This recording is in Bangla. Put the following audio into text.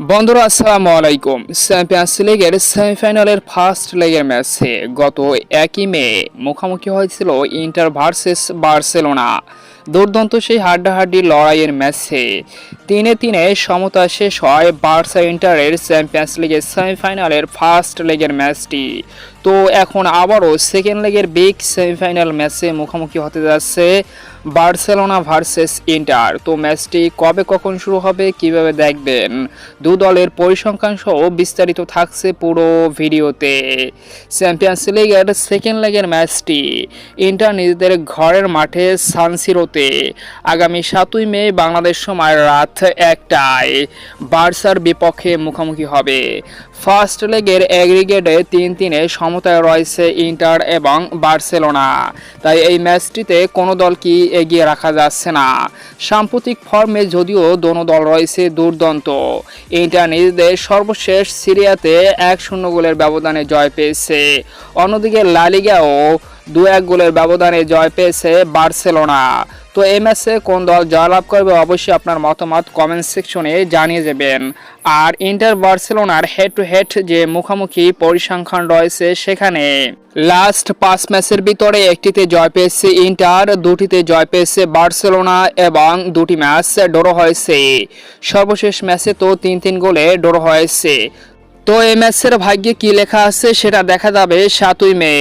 বন্ধুরা, আসসালামু আলাইকুম। চ্যাম্পিয়ন্স লিগের সেমিফাইনালের ফার্স্ট লেগের ম্যাচে গত একই মে মুখোমুখি হয়েছিল ইন্টার ভার্সেস বার্সেলোনা দুর্দান্ত সেই হাড্ডাহাড্ডি লড়াইয়ের ম্যাচে তিনে তিনে সমতা শেষ হয় বার্সা ইন্টারের চ্যাম্পিয়ন্স লিগের সেমিফাইনালের ফার্স্ট লেগের ম্যাচটি তো এখন আবারও সেকেন্ড লেগের বিগ সেমিফাইনাল ম্যাচে মুখোমুখি হতে যাচ্ছে বার্সেলোনা ভার্সেস ইন্টার। তো ম্যাচটি কবে কখন শুরু হবে, কীভাবে দেখবেন? দু দলের পরিসংখ্যান সহ বিস্তারিত থাকছে পুরো ভিডিওতে। চ্যাম্পিয়ন্স লিগের সেকেন্ড লেগের ম্যাচটি ইন্টার নিজেদের ঘরের মাঠে সানসিরোতে আগামী সাতই মে, বাংলাদেশ সময় রাত একটায় বার্সার বিপক্ষে মুখোমুখি হবে। ফার্স্ট লেগের অ্যাগ্রিগেটে তিন তিনে সমতায় রয়েছে ইন্টার এবং বার্সেলোনা। তাই এই ম্যাচটিতে কোনো দলকে এগিয়ে রাখা যাচ্ছে না। সাম্প্রতিক ফর্মে যদিও দোনো দল রয়েছে দুর্দান্ত। ইন্টার নিজেদের সর্বশেষ সিরিয়াতে এক শূন্য গোলের ব্যবধানে জয় পেয়েছে। অন্যদিকে লালিগাও দু এক গোলের ব্যবধানে জয় পেয়েছে বার্সেলোনা। তো এই ম্যাচে কোন দল জয়লাভ করবে অবশ্যই আপনার মতামত কমেন্ট সেকশনে জানিয়ে দেবেন। আর ইন্টার বার্সেলোনার হেড টু হেড যে মুখোমুখি পরিসংখ্যান রয়েছে সেখানে। লাস্ট পাঁচ ম্যাচের ভিতরে একটিতে জয় পেয়েছে ইন্টার, দুটিতে জয় পেয়েছে বার্সেলোনা এবং দুটি ম্যাচ ড্র হয়েছে। সর্বশেষ ম্যাচে তো তিন তিন গোলে ড্র হয়েছে। তো এই ম্যাচের ভাগ্যে কি লেখা আছে সেটা দেখা যাবে সাতই মে।